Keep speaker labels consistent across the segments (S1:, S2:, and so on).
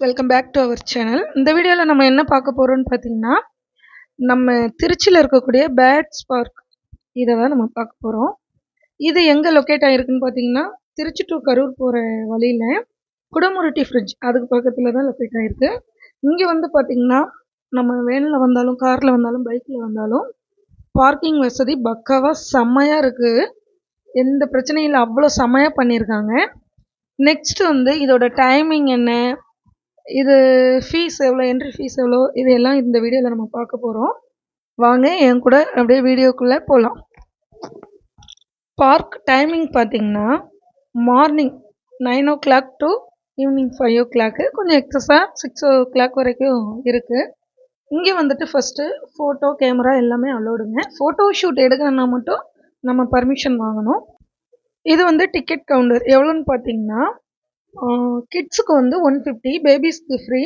S1: Welcome back to our channel இந்த வீடியோவில் நம்ம என்ன பார்க்க போகிறோம்னு பார்த்தீங்கன்னா நம்ம திருச்சியில் இருக்கக்கூடிய பேட்ஸ் பார்க் இதை தான் நம்ம பார்க்க போகிறோம் இது எங்கே லொக்கேட் ஆகிருக்குன்னு பார்த்தீங்கன்னா திருச்சி டு கரூர் போகிற வழியில் குடமுருட்டி ஃப்ரிட்ஜ் அதுக்கு பக்கத்தில் தான் லொக்கேட் ஆகிருக்கு இங்கே வந்து பார்த்திங்கன்னா நம்ம வேனில் வந்தாலும் காரில் வந்தாலும் பைக்கில் வந்தாலும் பார்க்கிங் வசதி பக்காவாக செம்மையாக இருக்குது எந்த பிரச்சனையும் இல்லை அவ்வளோ செம்மையாக பண்ணியிருக்காங்க. நெக்ஸ்ட் வந்து இதோட டைமிங் என்ன? இது ஃபீஸ் எவ்வளோ என்ட்ரி ஃபீஸ் எவ்வளோ இது எல்லாம் இந்த வீடியோவில் நம்ம பார்க்க போகிறோம் வாங்க என் கூட அப்படியே வீடியோக்குள்ளே போகலாம் பார்க் டைமிங் பார்த்தீங்கன்னா morning nine o'clock to evening five o'clock கொஞ்சம் எக்ஸஸாக சிக்ஸ் ஓ கிளாக் வரைக்கும் இருக்குது இங்கே வந்துட்டு ஃபஸ்ட்டு ஃபோட்டோ கேமரா எல்லாமே அலோடுங்க ஃபோட்டோ ஷூட் எடுக்கணும்னா மட்டும் நம்ம பர்மிஷன் வாங்கணும். இது வந்து டிக்கெட் கவுண்டர் எவ்வளோன்னு பார்த்தீங்கன்னா கிட்ஸுக்கு வந்து ஒன் ஃபிஃப்டி பேபிஸ்க்கு ஃப்ரீ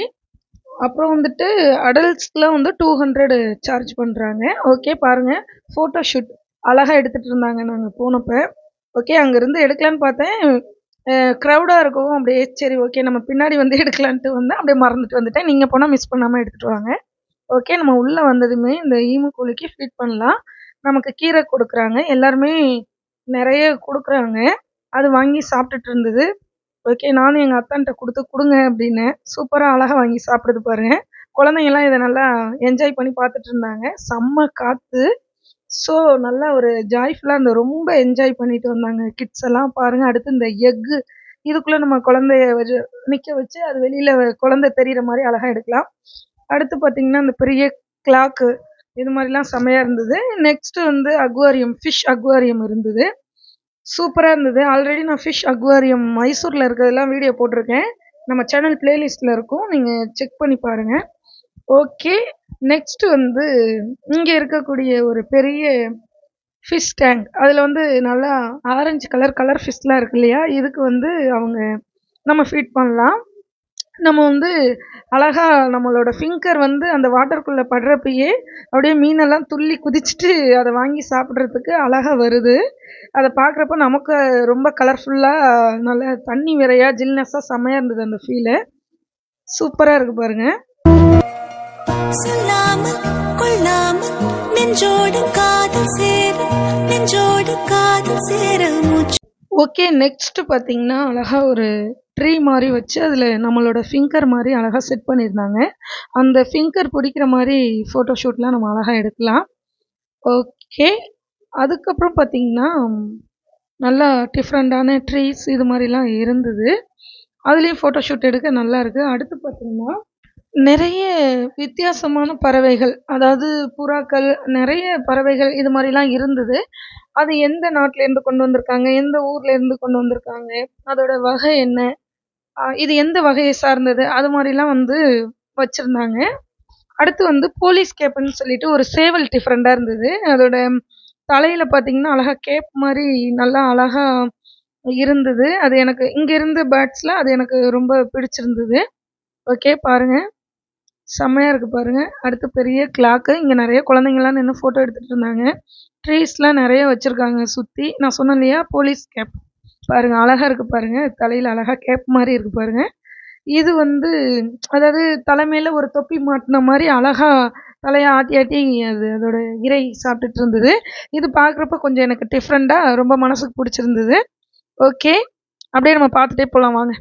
S1: அப்புறம் வந்துட்டு அடல்ட்ஸ்க்குலாம் வந்து டூ ஹண்ட்ரடு சார்ஜ் பண்ணுறாங்க ஓகே பாருங்கள் ஃபோட்டோ ஷூட் அழகாக எடுத்துகிட்டு இருந்தாங்க நாங்கள் போனப்போ. ஓகே அங்கேருந்து எடுக்கலான்னு பார்த்தேன். க்ரௌடாக இருக்கவும் அப்படியே சரி ஓகே நம்ம பின்னாடி வந்து எடுக்கலான்ட்டு வந்தேன். அப்படியே மறந்துட்டு வந்துட்டேன். நீங்கள் போனால் மிஸ் பண்ணாமல் எடுத்துகிட்டு வாங்க. ஓகே நம்ம உள்ளே வந்ததுமே இந்த ஈமு கோழிக்கு ஃபீட் பண்ணலாம். நமக்கு கீரை கொடுக்குறாங்க. எல்லாருமே நிறைய கொடுக்குறாங்க. அது வாங்கி சாப்பிட்டுட்டு இருந்தது. ஓகே நானும் எங்கள் அத்தான்கிட்ட கொடுத்து கொடுங்க அப்படின்னேன் சூப்பராக அழகாக வாங்கி சாப்பிடுது பாருங்க. குழந்தைங்கள்லாம் இதை நல்லா என்ஜாய் பண்ணி பார்த்துட்டு இருந்தாங்க. செம்ம காற்று ஸோ நல்லா ஒரு ஜாய்ஃபுல்லாக இந்த ரொம்ப என்ஜாய் பண்ணிட்டு வந்தாங்க கிட்ஸ் எல்லாம் பாருங்கள் அடுத்து இந்த எக்கு இதுக்குள்ளே நம்ம குழந்தைய வச்சு நிற்க வச்சு அது வெளியில் குழந்தை தெரிகிற மாதிரி அழகாக எடுக்கலாம். அடுத்து பார்த்திங்கன்னா இந்த பெரிய கிளாக்கு இது மாதிரிலாம் செம்மையாக இருந்தது. நெக்ஸ்ட்டு வந்து அக்வாரியம் ஃபிஷ் அக்வாரியம் இருந்தது. சூப்பராக இருந்தது. ஆல்ரெடி நான் ஃபிஷ் அக்வாரியம் மைசூரில் இருக்கிறதெல்லாம் வீடியோ போட்டிருக்கேன். நம்ம சேனல் பிளேலிஸ்ட்டில் இருக்கும். நீங்கள் செக் பண்ணி பாருங்கள் ஓகே நெக்ஸ்ட்டு வந்து இங்கே இருக்கக்கூடிய ஒரு பெரிய ஃபிஷ் டேங்க் அதில் வந்து நல்லா ஆரஞ்சு கலர் கலர் ஃபிஷ்லாம் இருக்கு இல்லையா? இதுக்கு வந்து அவங்க நம்ம ஃபீட் பண்ணலாம். நம்ம வந்து அழகா நம்மளோட ஃபிங்கர் வந்து அந்த வாட்டருக்குள்ளே படுறப்பயே அப்படியே மீனெல்லாம் துள்ளி குதிச்சுட்டு அதை வாங்கி சாப்பிட்றதுக்கு அழகாக வருது. அதை பார்க்குறப்ப நமக்கு ரொம்ப கலர்ஃபுல்லாக நல்ல தண்ணி விரையா ஜில்னஸாக செம்மையாக இருந்தது அந்த ஃபீலு சூப்பராக இருக்குது பாருங்கள்
S2: சொல்லாமல் கொள்ளாமல் நெஞ்சோடு காதல் சேர நெஞ்சோடு காதல் சேர மூச்சு.
S1: ஓகே நெக்ஸ்ட் பார்த்தீங்கன்னா அழகா ஒரு ட்ரீ மாதிரி வச்சு அதில் நம்மளோட ஃபிங்கர் மாதிரி அழகாக செட் பண்ணியிருந்தாங்க. அந்த ஃபிங்கர் பிடிக்கிற மாதிரி ஃபோட்டோ ஷூட்லாம் நம்ம அழகாக எடுக்கலாம். ஓகே அதுக்கப்புறம் பார்த்திங்கன்னா நல்லா டிஃப்ரெண்ட்டான ட்ரீஸ் இது மாதிரிலாம் இருந்தது. அதுலேயும் ஃபோட்டோ ஷூட் எடுக்க நல்லாயிருக்கு அடுத்து பார்த்திங்கன்னா நிறைய வித்தியாசமான பறவைகள் அதாவது புறாக்கள் நிறைய பறவைகள் இது மாதிரிலாம் இருந்தது. அது எந்த நாட்டிலேருந்து கொண்டு வந்திருக்காங்க? எந்த ஊர்லேருந்து கொண்டு வந்திருக்காங்க? அதோட வகை என்ன? இது எந்த வகையை சார்ந்தது? அது மாதிரிலாம் வந்து வச்சுருந்தாங்க. அடுத்து வந்து போலீஸ் கேப்புன்னு சொல்லிட்டு ஒரு சேவல் டிஃப்ரெண்ட்டாக இருந்தது. அதோட தலையில் பார்த்தீங்கன்னா அழகாக கேப் மாதிரி நல்லா அழகாக இருந்தது. அது எனக்கு இங்கே இருந்த பேர்ட்ஸில் அது எனக்கு ரொம்ப பிடிச்சிருந்தது. ஓகே பாருங்கள் செம்மையாக இருக்குது பாருங்கள் அடுத்து பெரிய கிளாக்கு இங்கே நிறைய குழந்தைங்கள்லாம் நின்று ஃபோட்டோ எடுத்துகிட்டு இருந்தாங்க. ட்ரீஸ்லாம் நிறைய வச்சுருக்காங்க சுற்றி நான் சொன்னேன் இல்லையா? போலீஸ் கேப் பாருங்கள் அழகாக இருக்குது பாருங்கள் தலையில் அழகாக கேப் மாதிரி இருக்குது பாருங்கள் இது வந்து அதாவது தலைமையில் ஒரு தொப்பி மாட்டின மாதிரி அழகாக தலையை ஆட்டி ஆட்டி அது அதோட இறை சாப்பிட்டுட்டு இருந்தது. இது பார்க்குறப்ப கொஞ்சம் எனக்கு டிஃப்ரெண்ட்டாக ரொம்ப மனசுக்கு பிடிச்சிருந்தது. ஓகே அப்படியே நம்ம பார்த்துட்டே போகலாம் வாங்க.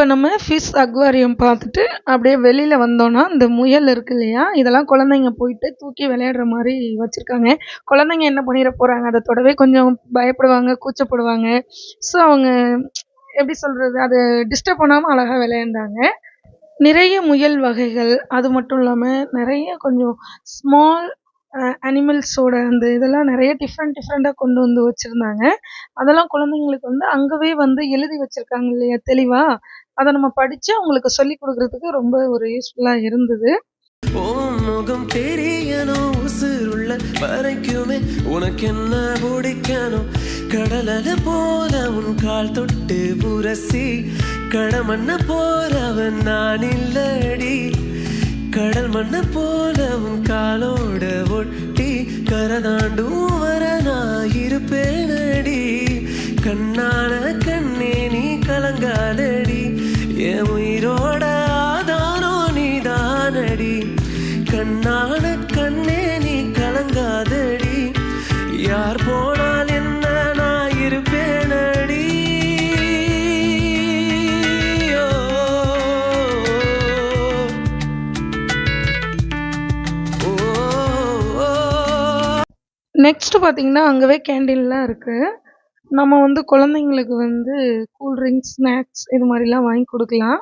S1: இப்போ நம்ம ஃபிஷ் அக்வாரியம் பார்த்துட்டு அப்படியே வெளியில் வந்தோன்னா இந்த முயல் இருக்கு இல்லையா? இதெல்லாம் குழந்தைங்க போயிட்டு தூக்கி விளையாடுற மாதிரி வச்சுருக்காங்க. குழந்தைங்க என்ன பண்ணிட போகிறாங்க அதை தொடவே கொஞ்சம் பயப்படுவாங்க கூச்சப்படுவாங்க. ஸோ அவங்க எப்படி சொல்கிறது அது டிஸ்டர்ப் பண்ணாமல் அழகாக விளையாண்டாங்க. நிறைய முயல் வகைகள் அது மட்டும் இல்லாமல் நிறைய கொஞ்சம் ஸ்மால் அனிமல்ஸோட அந்த இதெல்லாம் நிறைய டிஃப்ரெண்ட் டிஃப்ரெண்ட்டாக கொண்டு வந்து வச்சுருந்தாங்க. அதெல்லாம் குழந்தைங்களுக்கு வந்து அங்கவே வந்து எழுதி வச்சுருக்காங்க இல்லையா? தெளிவாக அதை நம்ம படித்து அவங்களுக்கு சொல்லி கொடுக்குறதுக்கு ரொம்ப ஒரு யூஸ்ஃபுல்லாக இருந்தது.
S3: முகம் தெரியணும் உசுருள்ள வரைக்குமே உனக்கு என்ன பிடிக்கணும்? கடலல போல உன் கால் தொட்டு புரசி கடமண்ண போறவன் நான் இல்லடி. கடல் மண்ணு போலவும் காலோட ஒட்டி கரதாண்டும் வர நான் இருப்பேனடி கண்ணான கண்ணே நீ கலங்காதடி. என் உயிரோட ஆதானோ நீ தானடி கண்ணான கண்ணே நீ கலங்காதடி. யார் போன
S1: நெக்ஸ்ட் பார்த்தீங்கன்னா அங்கவே கேண்டீன்லாம் இருக்குது நம்ம வந்து குழந்தைங்களுக்கு வந்து கூல்ட்ரிங்க்ஸ் ஸ்நாக்ஸ் இது மாதிரிலாம் வாங்கி கொடுக்கலாம்.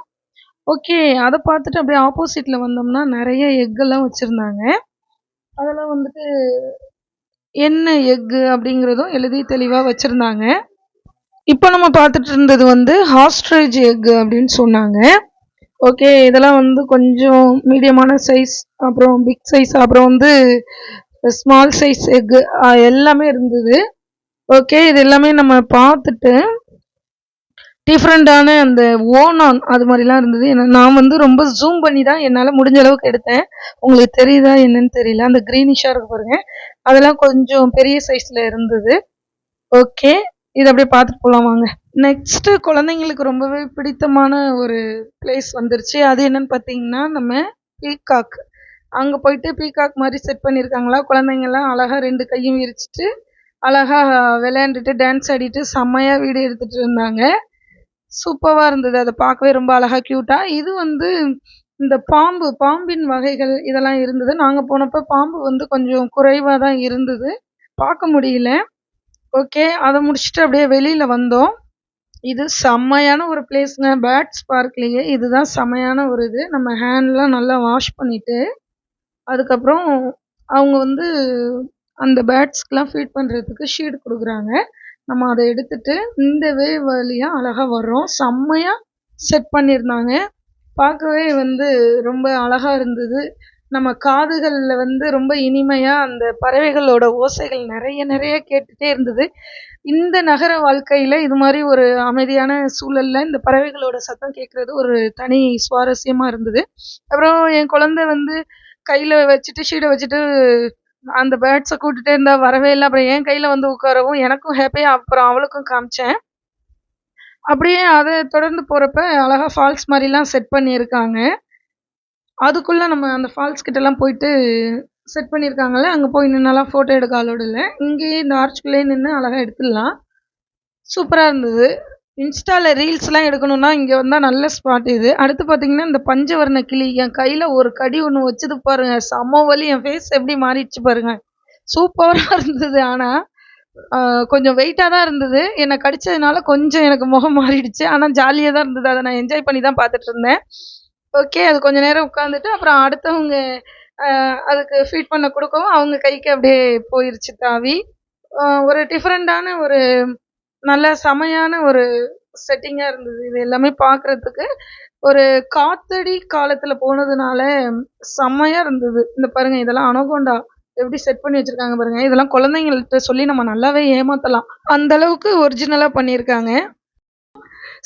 S1: ஓகே அதை பார்த்துட்டு அப்படியே ஆப்போசிட்டில் வந்தோம்னா நிறைய எக்கெல்லாம் வச்சுருந்தாங்க. அதெல்லாம் வந்துட்டு என்ன எக்கு அப்படிங்கிறதும் எழுதி தெளிவாக வச்சுருந்தாங்க. இப்போ நம்ம பார்த்துட்டு இருந்தது வந்து ஹாஸ்ட்ரேஜ் எக்கு அப்படின்னு சொன்னாங்க. ஓகே இதெல்லாம் வந்து கொஞ்சம் மீடியமான சைஸ் அப்புறம் பிக் சைஸ் அப்புறம் வந்து ஸ்மால் சைஸ் எக்கு எல்லாமே இருந்தது. ஓகே இது எல்லாமே நம்ம பார்த்துட்டு டிஃப்ரெண்ட்டான அந்த ஓனான் அது மாதிரிலாம் இருந்தது. ஏன்னா நான் வந்து ரொம்ப ஜூம் பண்ணி தான் என்னால் முடிஞ்ச அளவுக்கு எடுத்தேன். உங்களுக்கு தெரியுதா என்னன்னு தெரியல. அந்த க்ரீனிஷாக இருக்கு பாருங்க. அதெல்லாம் கொஞ்சம் பெரிய சைஸில் இருந்தது. ஓகே இது அப்படியே பார்த்துட்டு போகலாம் வாங்க. நெக்ஸ்ட்டு குழந்தைங்களுக்கு ரொம்பவே பிடித்தமான ஒரு பிளேஸ் வந்துருச்சு. அது என்னன்னு பார்த்தீங்கன்னா நம்ம பீகாக் அங்கே போயிட்டு பீகாக் மாதிரி செட் பண்ணியிருக்காங்களா? குழந்தைங்கள்லாம் அழகாக ரெண்டு கையும் விரிச்சிட்டு அழகாக விளையாண்டுட்டு டான்ஸ் ஆடிட்டு செம்மையாக வீடியோ எடுத்துகிட்டு இருந்தாங்க. சூப்பராக இருந்தது. அதை பார்க்கவே ரொம்ப அழகாக க்யூட்டாக இது வந்து இந்த பாம்பு பாம்பின் வகைகள் இதெல்லாம் இருந்தது. நாங்கள் போனப்போ பாம்பு வந்து கொஞ்சம் குறைவாக தான் இருந்தது. பார்க்க முடியல. ஓகே அதை முடிச்சுட்டு அப்படியே வெளியில் வந்தோம். இது செம்மையான ஒரு பிளேஸ்ங்க பேர்ட்ஸ் பார்க்லேயே இதுதான் செம்மையான ஒரு இது. நம்ம ஹேண்ட்லாம் நல்லா வாஷ் பண்ணிவிட்டு அதுக்கப்புறம் அவங்க வந்து அந்த பேர்ட்ஸ்க்கெலாம் ஃபீட் பண்ணுறதுக்கு ஷீட் கொடுக்குறாங்க. நம்ம அதை எடுத்துட்டு இந்த வே வழியாக அழகாக வர்றோம். செம்மையாக செட் பண்ணியிருந்தாங்க. பார்க்கவே வந்து ரொம்ப அழகாக இருந்தது. நம்ம காதுகளில் வந்து ரொம்ப இனிமையாக அந்த பறவைகளோட ஓசைகள் நிறைய நிறைய கேட்டுகிட்டே இருந்தது. இந்த நகர வாழ்க்கையில் இது மாதிரி ஒரு அமைதியான சூழலில் இந்த பறவைகளோட சத்தம் கேட்குறது ஒரு தனி சுவாரஸ்யமாக இருந்தது. அப்புறம் என் குழந்தை வந்து கையில் வச்சுட்டு ஷீடை வச்சுட்டு அந்த பேர்ட்ஸை கூட்டிகிட்டே இருந்தா வரவே இல்லை. அப்புறம் என் கையில் வந்து உட்காரவும் எனக்கும் ஹாப்பியாக அப்புறம் அவளுக்கும் காமிச்சேன். அப்படியே அதை தொடர்ந்து போகிறப்ப அழகாக ஃபால்ஸ் மாதிரிலாம் செட் பண்ணியிருக்காங்க. அதுக்குள்ளே நம்ம அந்த ஃபால்ஸ் கிட்டலாம் போயிட்டு செட் பண்ணியிருக்காங்கல்ல அங்கே போய் நின்னாலாம் ஃபோட்டோ எடுக்க அலோடு இல்லை. இங்கேயே இந்த ஆர்ச்சுக்குள்ளேயே நின்று அழகாக எடுத்துடலாம். சூப்பராக இருந்தது. இன்ஸ்டாவில் ரீல்ஸ்லாம் எடுக்கணும்னா இங்கே வந்தால் நல்ல ஸ்பாட் இது. அடுத்து பார்த்தீங்கன்னா இந்த பஞ்சவர்ண கிளி. என் கையில் ஒரு கடி ஒன்று வச்சது பாருங்க. செம வலி. என் ஃபேஸ் எப்படி மாறிடுச்சு பாருங்க. சூப்பராக இருந்தது. ஆனால் கொஞ்சம் வெயிட்டாக தான் இருந்தது. என்னை கடிச்சதுனால கொஞ்சம் எனக்கு முகம் மாறிடுச்சு. ஆனால் ஜாலியாக தான் இருந்தது. அதை நான் என்ஜாய் பண்ணி தான் பார்த்துட்டு இருந்தேன். ஓகே அது கொஞ்சம் நேரம் உட்காந்துட்டு அப்புறம் அடுத்தவங்க அதுக்கு ஃபீட் பண்ண கொடுக்கவும் அவங்க கைக்கு அப்படியே போயிருச்சு தாவி. ஒரு டிஃப்ரெண்ட்டான ஒரு நல்ல செமையான ஒரு செட்டிங்காக இருந்தது. இது எல்லாமே பார்க்குறதுக்கு ஒரு காத்தடி காலத்தில் போனதுனால செம்மையாக இருந்தது. இந்த பாருங்க இதெல்லாம் அனகோண்டா எப்படி செட் பண்ணி வச்சுருக்காங்க பாருங்க. இதெல்லாம் குழந்தைங்கள்ட்ட சொல்லி நம்ம நல்லாவே ஏமாற்றலாம் அந்த அளவுக்கு ஒரிஜினலாக பண்ணியிருக்காங்க.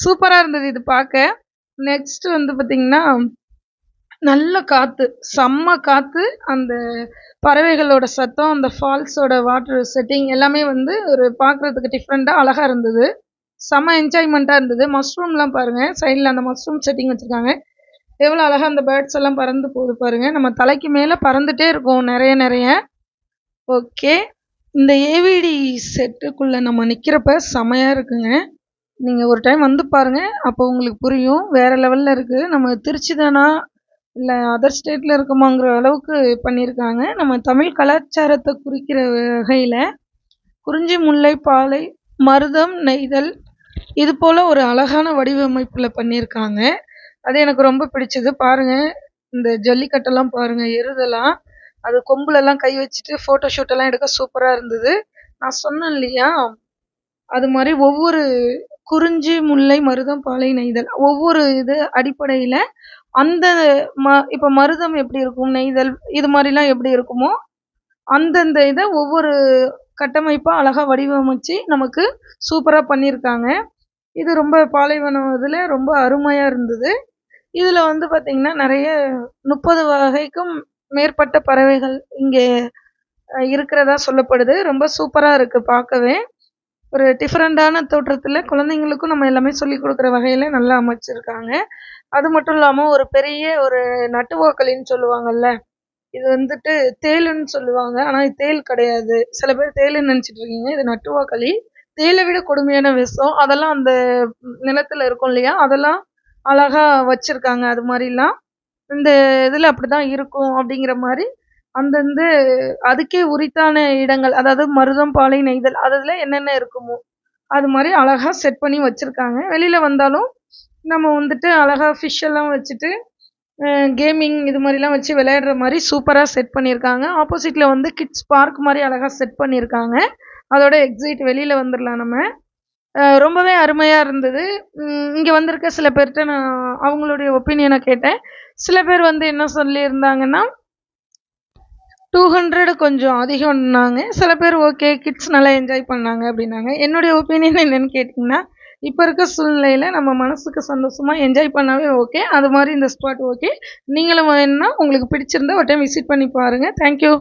S1: சூப்பராக இருந்தது இது பார்க்க நெக்ஸ்ட் வந்து பார்த்திங்கன்னா நல்ல காற்று செம்ம காற்று அந்த பறவைகளோட சத்தம் அந்த ஃபால்ஸோட வாட்டர் செட்டிங் எல்லாமே வந்து ஒரு பார்க்குறதுக்கு டிஃப்ரெண்ட்டாக அழகாக இருந்தது. செம்ம என்ஜாய்மெண்ட்டாக இருந்தது. மஷ்ரூம்லாம் பாருங்கள் சைடில் அந்த மஷ்ரூம் செட்டிங் வச்சுருக்காங்க. எவ்வளோ அழகாக அந்த பேர்ட்ஸ் எல்லாம் பறந்து போகுது பாருங்கள் நம்ம தலைக்கு மேலே பறந்துகிட்டே இருக்கும் நிறைய நிறைய. ஓகே இந்த ஏவிடி செட்டுக்குள்ளே நம்ம நிற்கிறப்ப செமையாக இருக்குங்க. நீங்கள் ஒரு டைம் வந்து பாருங்கள் அப்போ உங்களுக்கு புரியும். வேறு லெவலில் இருக்குது நம்ம திருச்சி தானா இல்லை அதர் ஸ்டேட்டில் இருக்கோமாங்கிற அளவுக்கு பண்ணியிருக்காங்க நம்ம தமிழ் கலாச்சாரத்தை குறிக்கிற வகையில் குறிஞ்சி முல்லை பாலை மருதம் நெய்தல் இது போல் ஒரு அழகான வடிவமைப்பில் பண்ணியிருக்காங்க அது எனக்கு ரொம்ப பிடிச்சது. பாருங்கள் இந்த ஜல்லிக்கட்டெல்லாம் பாருங்கள் எருதெல்லாம். அது கொம்புலலாம் கை வச்சுட்டு ஃபோட்டோ ஷூட்டெல்லாம் எடுக்க சூப்பராக இருந்தது. நான் சொன்னேன் இல்லையா? அது மாதிரி ஒவ்வொரு குறிஞ்சி முல்லை மருதம் பாலை நெய்தல் ஒவ்வொரு இது அடிப்படையில் அந்த ம இப்போ மருதம் எப்படி இருக்கும்? நெய்தல் இது மாதிரிலாம் எப்படி இருக்குமோ அந்தந்த இதை ஒவ்வொரு கட்டமைப்பாக அழகாக வடிவமைச்சு நமக்கு சூப்பராக பண்ணியிருக்காங்க. இது ரொம்ப பாலைவனம் இதில் ரொம்ப அருமையாக இருந்தது. இதில் வந்து பார்த்திங்கன்னா நிறைய முப்பது வகைக்கும் மேற்பட்ட பறவைகள் இங்கே இருக்கிறதா சொல்லப்படுது. ரொம்ப சூப்பராக இருக்குது பார்க்கவே. ஒரு டிஃப்ரெண்ட்டான தோற்றத்தில் குழந்தைங்களுக்கும் நம்ம எல்லாமே சொல்லிக் கொடுக்குற வகையில் நல்லா அமைச்சிருக்காங்க. அது மட்டும் இல்லாமல் ஒரு பெரிய ஒரு நட்டுவாக்களின்னு சொல்லுவாங்கல்ல இது வந்துட்டு தேளுன்னு சொல்லுவாங்க. ஆனால் இது தேள் கிடையாது. சில பேர் தேலுன்னு நினச்சிட்டு இருக்கீங்க. இது நட்டுவாக்களி. தேலை விட கொடுமையான விஷம். அதெல்லாம் அந்த நிலத்தில் இருக்கும் இல்லையா? அதெல்லாம் அழகாக வச்சுருக்காங்க. அது மாதிரிலாம். இந்த இதில் அப்படி தான் இருக்கும் அப்படிங்கிற மாதிரி அந்தந்த அதுக்கே உரித்தான இடங்கள் அதாவது மருதம் பாலை நெய்தல் அதில் என்னென்ன இருக்குமோ அது மாதிரி அழகாக செட் பண்ணி வச்சுருக்காங்க. வெளியில் வந்தாலும் நம்ம வந்துட்டு அழகாக ஃபிஷ் எல்லாம் வச்சுட்டு கேமிங் இது மாதிரிலாம் வச்சு விளையாடுற மாதிரி சூப்பராக செட் பண்ணியிருக்காங்க. ஆப்போசிட்டில் வந்து கிட்ஸ் பார்க் மாதிரி அழகாக செட் பண்ணியிருக்காங்க. அதோட எக்ஸிட் வெளியில் வந்துடலாம் நம்ம. ரொம்பவே அருமையாக இருந்தது. இங்கே வந்திருக்க சில பேர்கிட்ட நான் அவங்களுடைய ஒப்பீனியனை கேட்டேன். சில பேர் வந்து என்ன சொல்லியிருந்தாங்கன்னா டூ ஹண்ட்ரட் கொஞ்சம் அதிகம்னாங்க. சில பேர் ஓகே கிட்ஸ் நல்லா என்ஜாய் பண்ணாங்க அப்படின்னாங்க. என்னுடைய ஒப்பீனியன் என்னென்னு கேட்டிங்கன்னா இப்போ இருக்க சூழ்நிலையில் நம்ம மனசுக்கு சந்தோஷமாக என்ஜாய் பண்ணாவே ஓகே அது மாதிரி இந்த ஸ்பாட் ஓகே நீங்களும் வேணும்னா உங்களுக்கு பிடிச்சிருந்தா ஒரு டைம் விசிட் பண்ணி பாருங்கள் தேங்க்யூ